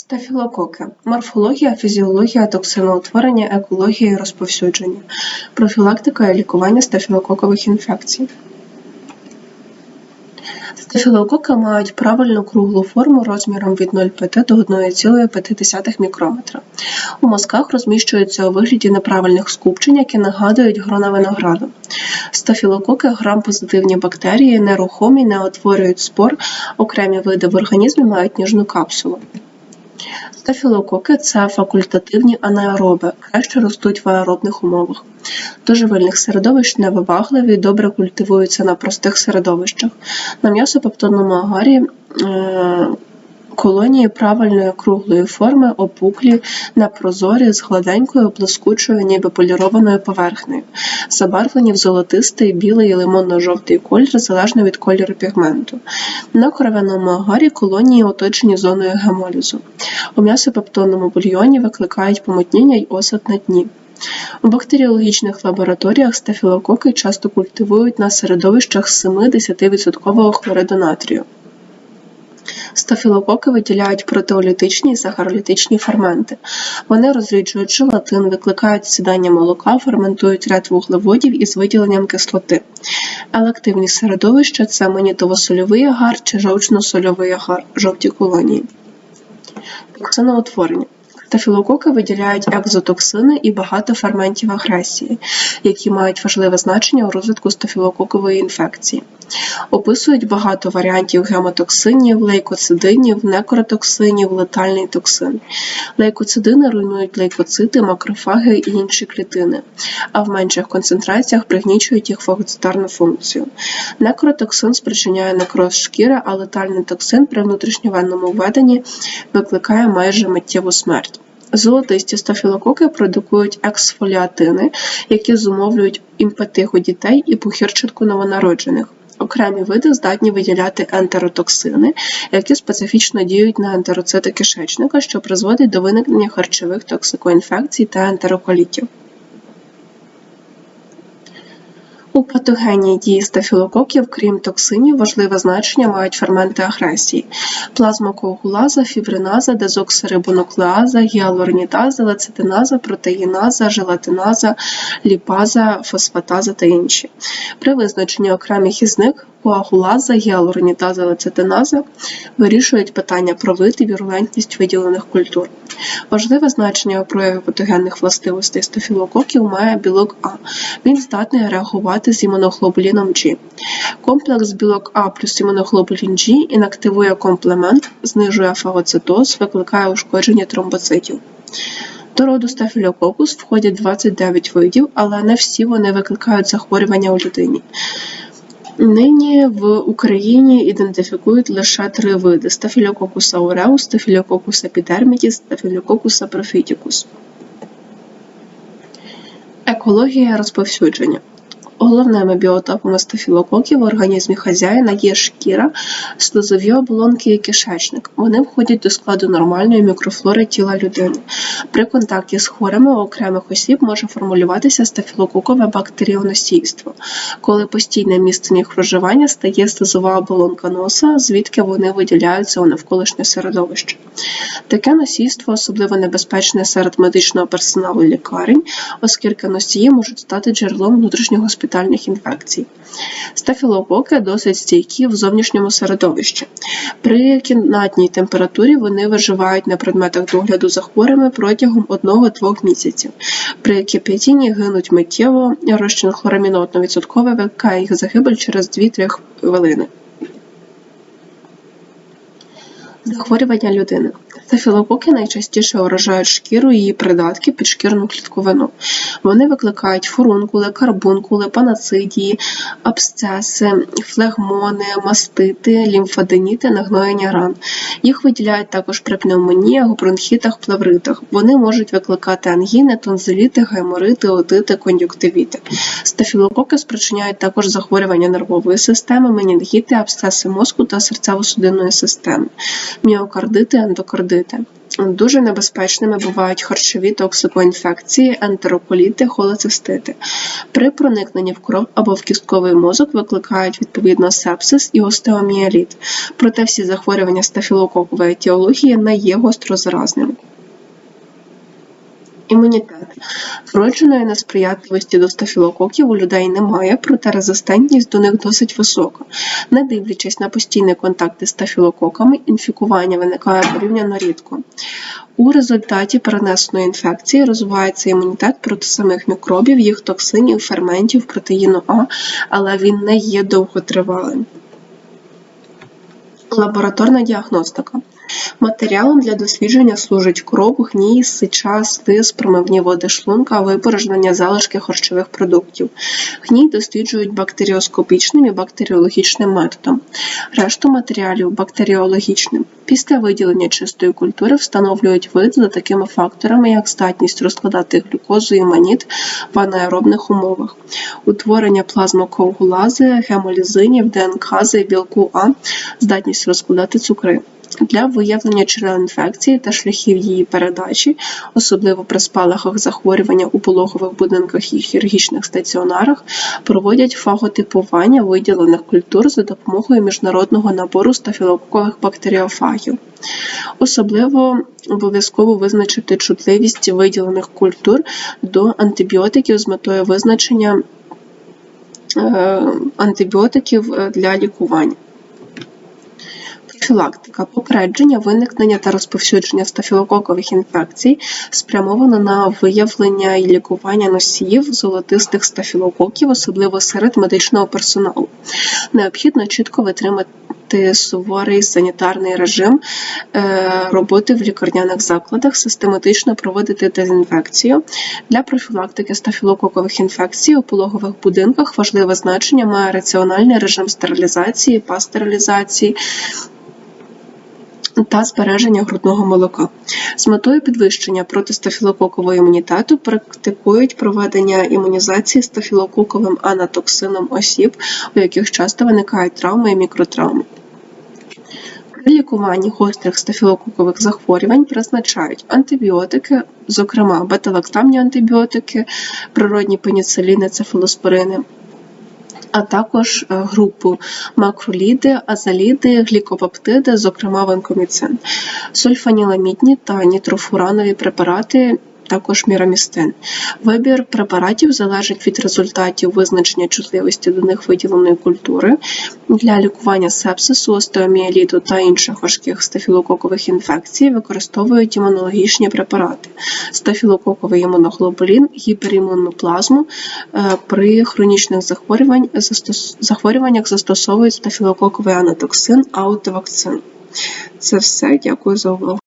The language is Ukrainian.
Стафілококи – морфологія, фізіологія, токсиноутворення, екологія і розповсюдження, профілактика і лікування стафілококових інфекцій. Стафілококи мають правильну круглу форму розміром від 0,5 до 1,5 мікрометра. У мозках розміщуються у вигляді неправильних скупчень, які нагадують грона винограду. Стафілококи – грам-позитивні бактерії, нерухомі, не утворюють спор, окремі види в організмі мають ніжну капсулу. Стафілококи – це факультативні анаероби, краще ростуть в аеробних умовах. До живильних середовищ невибагливі, добре культивуються на простих середовищах. На м'ясопептонному агарі е, колонії правильної круглої форми, опуклі, непрозорі, з гладенькою, блискучою, ніби полірованою поверхнею, забарвлені в золотистий, білий і лимонно-жовтий колір залежно від кольору пігменту. На кров'яному агарі колонії оточені зоною гемолізу. У м'ясопептонному бульйоні викликають помутніння й осад на дні. У бактеріологічних лабораторіях стафілококи часто культивують на середовищах з 7-10% хлориду натрію. Стафілококи виділяють протеолітичні і сахаролітичні ферменти. Вони розріджують желатин, викликають сідання молока, ферментують ряд вуглеводів із виділенням кислоти. Елективні середовища це манітово-сольовий агар чи жовчно-сольовий агар, жовті колонії. Токсиноутворення. Стафілококи виділяють екзотоксини і багато ферментів агресії, які мають важливе значення у розвитку стафілококової інфекції. Описують багато варіантів гемотоксинів, лейкоцидинів, некротоксинів, летальний токсин. Лейкоцидини руйнують лейкоцити, макрофаги і інші клітини, а в менших концентраціях пригнічують їх фагоцитарну функцію. Некротоксин спричиняє некроз шкіри, а летальний токсин при внутрішньовенному введенні викликає майже миттєву смерть. Золотисті стафілококи продукують ексфоліатини, які зумовлюють імпетих у дітей і пухирчатку новонароджених. Окремі види здатні виділяти ентеротоксини, які специфічно діють на ентероцити кишечника, що призводить до виникнення харчових токсикоінфекцій та ентероколітів. У патогенній дії стафілококів, крім токсинів, важливе значення мають ферменти агресії: плазмокоагулаза, фібриназа, дезоксирибонуклеаза, гіалуронідаза, лецитиназа, протеїназа, желатиназа, ліпаза, фосфатаза та інші. При визначенні окремих із них коагулаза, гіалуронідаза, лецитиназа вирішують питання про вид і вірулентність виділених культур. Важливе значення у прояві патогенних властивостей стафілококів має білок А. Він здатний реагувати з імуноглобуліном G. Комплекс білок А плюс імуноглобулін G інактивує комплемент, знижує фагоцитоз, викликає ушкодження тромбоцитів. До роду стафілококус входять 29 видів, але не всі вони викликають захворювання у людині. Нині в Україні ідентифікують лише три види: стафілококус aureus, стафілококус epidermidis, стафілококус saprophyticus. Екологія розповсюдження. Головними біотопами стафілококів в організмі хазяїна є шкіра, слизові оболонки і кишечник. Вони входять до складу нормальної мікрофлори тіла людини. При контакті з хворими окремих осіб може формулюватися стафілококове бактеріоносійство, коли постійне місце їх проживання стає слизова оболонка носа, звідки вони виділяються у навколишнє середовище. Таке носійство особливо небезпечне серед медичного персоналу лікарень, оскільки носії можуть стати джерелом внутрішнього госпітальних інфекцій. Стафілококи досить стійкі в зовнішньому середовищі. При кімнатній температурі вони виживають на предметах догляду за хворими протягом 1-2 місяців. При кип'ятінні гинуть миттєво, розчин хлораміну 1% викликає їх загибель через 2-3 хвилини. Захворювання людини. Стафілококи найчастіше уражають шкіру і її придатки, підшкірну клітковину. Вони викликають фурункули, карбункули, панацидії, абсцеси, флегмони, мастити, лімфаденіти, нагноєння ран. Їх виділяють також при пневмоніях, бронхітах, плевритах. Вони можуть викликати ангіни, тонзиліти, гайморити, отити, кон'юктивіти. Стафілококи спричиняють також захворювання нервової системи, менінгіти, абсцеси мозку та серцево-судинної системи, міокардити, ендокардити. Дуже небезпечними бувають харчові токсикоінфекції, ентероколіти, холецистити. При проникненні в кров або в кістковий мозок викликають відповідно сепсис і остеоміеліт. Проте всі захворювання стафілококової етіології не є гострозаразними. Імунітет. Вродженої несприятливості до стафілококів у людей немає, проте резистентність до них досить висока. Не дивлячись на постійний контакт із стафілококами, інфікування виникає порівняно рідко. У результаті перенесеної інфекції розвивається імунітет проти самих мікробів, їх токсинів, ферментів, протеїну А, але він не є довготривалим. Лабораторна діагностика. Матеріалом для дослідження служить кров, гній, сича, слиз, промивні води шлунка, випорожнення залишки харчових продуктів. Гній досліджують бактеріоскопічним і бактеріологічним методом. Решту матеріалів бактеріологічним. Після виділення чистої культури встановлюють вид за такими факторами, як здатність розкладати глюкозу і маніт в анаеробних умовах, утворення плазмокоагулази, гемолізинів, ДНК, білку А, здатність розкладати цукри. Для виявлення джерел інфекції та шляхів її передачі, особливо при спалахах захворювання у пологових будинках і хірургічних стаціонарах, проводять фаготипування виділених культур за допомогою міжнародного набору стафілококових бактеріофагів. Особливо обов'язково визначити чутливість виділених культур до антибіотиків з метою визначення е, антибіотиків е, для лікування. Профілактика попередження виникнення та розповсюдження стафілококових інфекцій спрямовано на виявлення і лікування носіїв золотистих стафілококів, особливо серед медичного персоналу. Необхідно чітко витримати суворий санітарний режим е, роботи в лікарняних закладах, систематично проводити дезінфекцію. Для профілактики стафілококових інфекцій у пологових будинках важливе значення має раціональний режим стерилізації, пастерилізації, та збереження грудного молока. З метою підвищення протистафілококового імунітету практикують проведення імунізації стафілококовим анатоксином осіб, у яких часто виникають травми і мікротравми. При лікуванні гострих стафілококових захворювань призначають антибіотики, зокрема бета-лактамні антибіотики, природні пеніциліни, цефалоспорини, а також е, групу макроліди, азаліди, глікопептиди, зокрема ванкоміцин, сульфаніламідні та нітрофуранові препарати. Також мірамістин. Вибір препаратів залежить від результатів визначення чутливості до них виділеної культури. Для лікування сепсису, остеоміеліту та інших важких стафілококових інфекцій використовують імунологічні препарати: стафілококовий імуноглобулін, гіперімунну плазму. Е, При хронічних захворюваннях застосовують стафілококовий анатоксин, аутовакцин. Це все. Дякую за увагу.